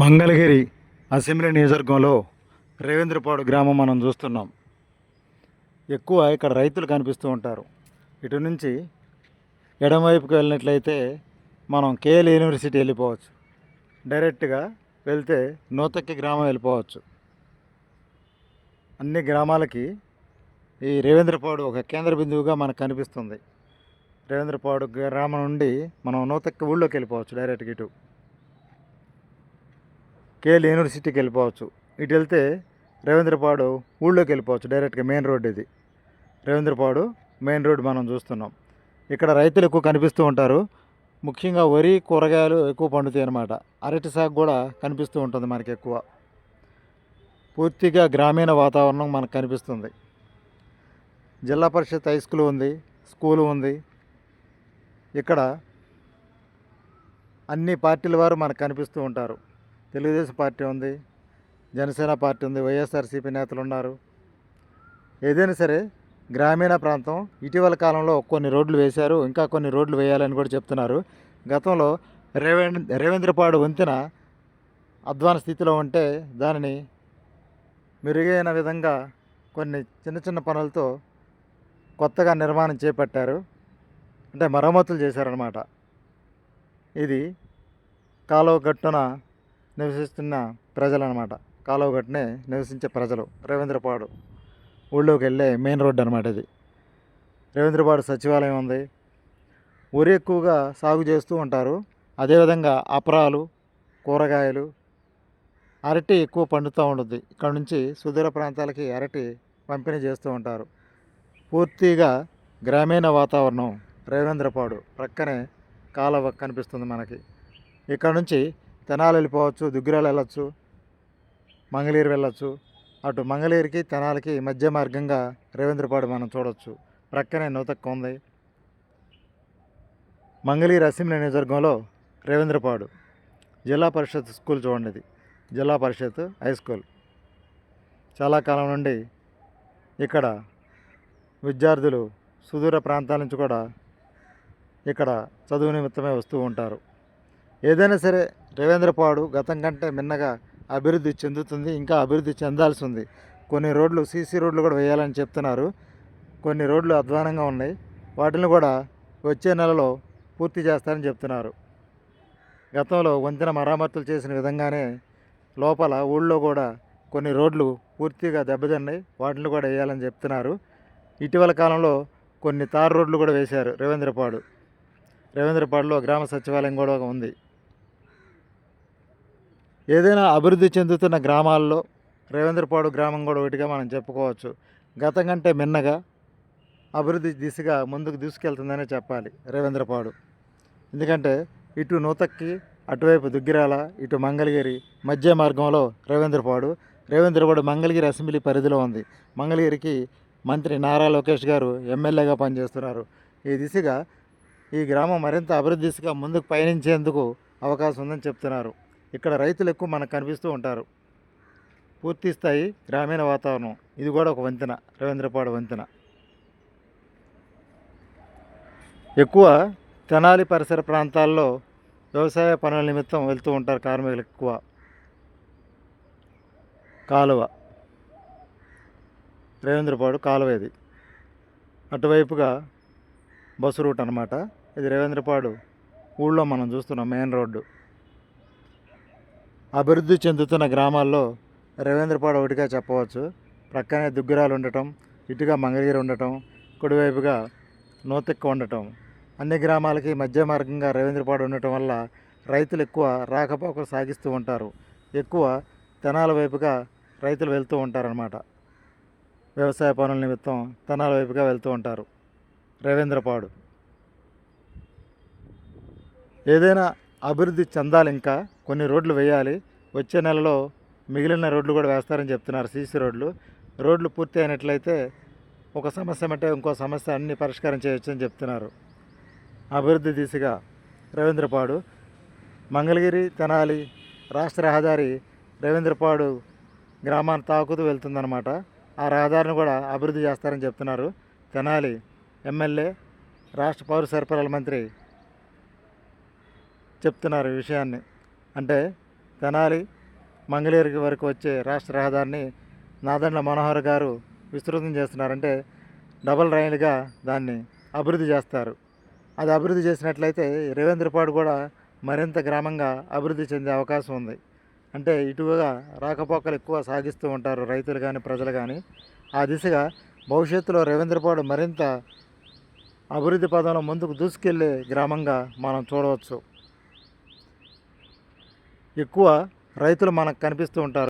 Mangalagiri assembly నియోజకవర్గంలో రేవేంద్రపాడు గ్రామం మనం చూస్తున్నాం. ఎక్కువ ఇక్కడ రైతులు కనిపిస్తూ ఉంటారు. ఇటు నుంచి ఎడమవైపుకి వెళ్ళినట్లయితే మనం కేఎల్ యూనివర్సిటీ వెళ్ళిపోవచ్చు. డైరెక్ట్గా వెళ్తే నూతక్కి గ్రామం వెళ్ళిపోవచ్చు. అన్ని గ్రామాలకి ఈ రేవేంద్రపాడు ఒక కేంద్ర బిందువుగా మనకు కనిపిస్తుంది. రేవేంద్రపాడు గ్రామం నుండి మనం నూతక్కి ఊళ్ళోకి వెళ్ళిపోవచ్చు డైరెక్ట్గా ఇటు. కేఎల్ యూనివర్సిటీకి వెళ్ళిపోవచ్చు. ఇటు వెళ్తే రవీంద్రపాడు ఊళ్ళోకి వెళ్ళిపోవచ్చు డైరెక్ట్గా మెయిన్ రోడ్ ఇది. రవీంద్రపాడు మెయిన్ రోడ్ మనం చూస్తున్నాం. ఇక్కడ రైతులు ఎక్కువ కనిపిస్తూ ఉంటారు. ముఖ్యంగా వరి కూరగాయలు ఎక్కువ పండుతాయి అన్నమాట. అరటి సాగు కూడా కనిపిస్తూ ఉంటుంది మనకి ఎక్కువ. పూర్తిగా గ్రామీణ వాతావరణం మనకు కనిపిస్తుంది. జిల్లా పరిషత్ హై స్కూల్ ఉంది స్కూల్ ఉంది. ఇక్కడ అన్ని పార్టీల వారు మనకు కనిపిస్తూ ఉంటారు. తెలుగుదేశం పార్టీ ఉంది జనసేన పార్టీ ఉంది వైఎస్ఆర్సీపీ నేతలు ఉన్నారు. ఏదైనా సరే గ్రామీణ ప్రాంతం ఇటీవల కాలంలో కొన్ని రోడ్లు వేశారు ఇంకా కొన్ని రోడ్లు వేయాలని కూడా చెప్తున్నారు. గతంలో రేవేంద్ర రేవేంద్రపాడు వంతెన అధ్వాన స్థితిలో ఉంటే దానిని మెరుగైన విధంగా కొన్ని చిన్న చిన్న పనులతో కొత్తగా నిర్మాణం చేపట్టారు. అంటే మరమ్మతులు చేశారనమాట ఇది కాలువ గట్టున నివసిస్తున్న ప్రజలు అనమాట కాలువ గట్టునే నివసించే ప్రజలు. రవీంద్రపాడు ఊళ్ళోకి వెళ్ళే మెయిన్ రోడ్డు అనమాట ఇది. రవీంద్రపాడు సచివాలయం ఉంది. వరి ఎక్కువగా సాగు చేస్తూ ఉంటారు. అదేవిధంగా అపరాలు కూరగాయలు అరటి ఎక్కువ పండుతూ ఉంటుంది ఇక్కడ నుంచి సుదూర ప్రాంతాలకి అరటి పంపిణీ చేస్తూ ఉంటారు. పూర్తిగా గ్రామీణ వాతావరణం రేవేంద్రపాడు ప్రక్కనే కాలువ కనిపిస్తుంది మనకి. ఇక్కడ నుంచి తెనాలి వెళ్ళిపోవచ్చు దుగ్గిరాలు వెళ్ళొచ్చు మంగళీరు వెళ్ళొచ్చు. అటు మంగళీరుకి తెనాలికి మధ్య మార్గంగా రేవేంద్రపాడు మనం చూడవచ్చు ప్రక్కనే నూతక్క ఉంది. మంగళీరు అసెంబ్లీ నియోజకవర్గంలో రేవేంద్రపాడు జిల్లా పరిషత్ స్కూల్ చూడండి ఇది. జిల్లా పరిషత్ హై స్కూల్. చాలా కాలం నుండి ఇక్కడ విద్యార్థులు సుదూర ప్రాంతాల నుంచి కూడా ఇక్కడ చదువు నిమిత్తమే వస్తూ ఉంటారు. ఏదైనా సరే రవీంద్రపాడు గతం కంటే మిన్నగా అభివృద్ధి చెందుతుంది ఇంకా అభివృద్ధి చెందాల్సి ఉంది కొన్ని రోడ్లు సీసీ రోడ్లు కూడా వేయాలని చెప్తున్నారు. కొన్ని రోడ్లు అధ్వానంగా ఉన్నాయి. వాటిని కూడా వచ్చే నెలలో పూర్తి చేస్తారని చెప్తున్నారు. గతంలో వంతెన మరామతులు చేసిన విధంగానే లోపల ఊళ్ళో కూడా కొన్ని రోడ్లు పూర్తిగా దెబ్బతిన్నాయి. వాటిని కూడా వేయాలని చెప్తున్నారు. ఇటీవల కాలంలో కొన్ని తారు రోడ్లు కూడా వేశారు రవీంద్రపాడు రవీంద్రపాడులో గ్రామ సచివాలయం కూడా ఉంది. ఏదైనా అభివృద్ధి చెందుతున్న గ్రామాల్లో రేవేంద్రపాడు గ్రామం కూడా ఒకటిగా మనం చెప్పుకోవచ్చు. గతం కంటే మిన్నగా అభివృద్ధి దిశగా ముందుకు దూసుకెళ్తుందనే చెప్పాలి రేవేంద్రపాడు ఎందుకంటే ఇటు నూతక్కి అటువైపు దుగ్గిరాల ఇటు మంగళగిరి మధ్య మార్గంలో రేవేంద్రపాడు రేవేంద్రపాడు మంగళగిరి అసెంబ్లీ పరిధిలో ఉంది. మంగళగిరికి మంత్రి నారా లోకేష్ గారు ఎమ్మెల్యేగా పనిచేస్తున్నారు. ఈ దిశగా ఈ గ్రామం మరింత అభివృద్ధి దిశగా ముందుకు పయనించేందుకు అవకాశం ఉందని చెప్తున్నారు. ఇక్కడ రైతులు ఎక్కువ మనకు కనిపిస్తూ ఉంటారు. పూర్తి స్థాయి గ్రామీణ వాతావరణం. ఇది కూడా ఒక వంతెన రవీంద్రపాడు వంతెన. ఎక్కువ తెనాలి పరిసర ప్రాంతాల్లో వ్యవసాయ పనుల నిమిత్తం వెళ్తూ ఉంటారు కార్మికులు ఎక్కువ. కాలువ. రేవేంద్రపాడు కాలువ ఇది. అటువైపుగా బస్సు రూట్ అనమాట ఇది రేవేంద్రపాడు ఊళ్ళో మనం చూస్తున్నాం మెయిన్ రోడ్డు. అభివృద్ధి చెందుతున్న గ్రామాల్లో రవీంద్రపాడు ఒకటిగా చెప్పవచ్చు. ప్రక్కనే దుగ్గిరాలు ఉండటం ఇటుగా మంగళగిరి ఉండటం కుడివైపుగా నోతెక్క ఉండటం. అన్ని గ్రామాలకి మధ్య మార్గంగా రవీంద్రపాడు ఉండటం వల్ల రైతులు ఎక్కువ రాకపోకలు సాగిస్తూ ఉంటారు. ఎక్కువ తెనాల వైపుగా రైతులు వెళ్తూ ఉంటారనమాట వ్యవసాయ పనుల నిమిత్తం తెనాల వైపుగా వెళ్తూ ఉంటారు రవీంద్రపాడు. ఏదైనా అభివృద్ధి చెందాలి ఇంకా. కొన్ని రోడ్లు వేయాలి. వచ్చే నెలలో మిగిలిన రోడ్లు కూడా వేస్తారని చెప్తున్నారు సీసీ రోడ్లు. రోడ్లు పూర్తి అయినట్లయితే ఒక సమస్య అంటే ఇంకో సమస్య అన్ని పరిష్కారం చేయవచ్చని చెప్తున్నారు. అభివృద్ధి దిశగా రవీంద్రపాడు మంగళగిరి తెనాలి రాష్ట్ర రహదారి రవీంద్రపాడు గ్రామాన్ని తాకుతూ వెళ్తుందన్నమాట. ఆ రహదారిని కూడా అభివృద్ధి చేస్తారని చెప్తున్నారు. తెనాలి ఎమ్మెల్యే రాష్ట్ర పౌర సరఫరాల మంత్రి చెప్తున్నారు ఈ విషయాన్ని. అంటే తెనాలి మంగళగిరి వరకు వచ్చే రాష్ట్ర రహదారిని నాదండ్ల మనోహర్ గారు విస్తృతం చేస్తున్నారంటే డబల్ రైలుగా దాన్ని అభివృద్ధి చేస్తారు. అది అభివృద్ధి చేసినట్లయితే రేవేంద్రపాడు కూడా మరింత గ్రామంగా అభివృద్ధి చెందే అవకాశం ఉంది. అంటే ఇటువగా రాకపోకలు ఎక్కువ సాగిస్తూ ఉంటారు రైతులు కానీ ప్రజలు కానీ ఆ దిశగా భవిష్యత్తులో రేవేంద్రపాడు మరింత అభివృద్ధి పదంలో ముందుకు దూసుకెళ్ళే గ్రామంగా మనం చూడవచ్చు. ఎక్కువ రైతులు మనకు కనిపిస్తూ ఉంటారు.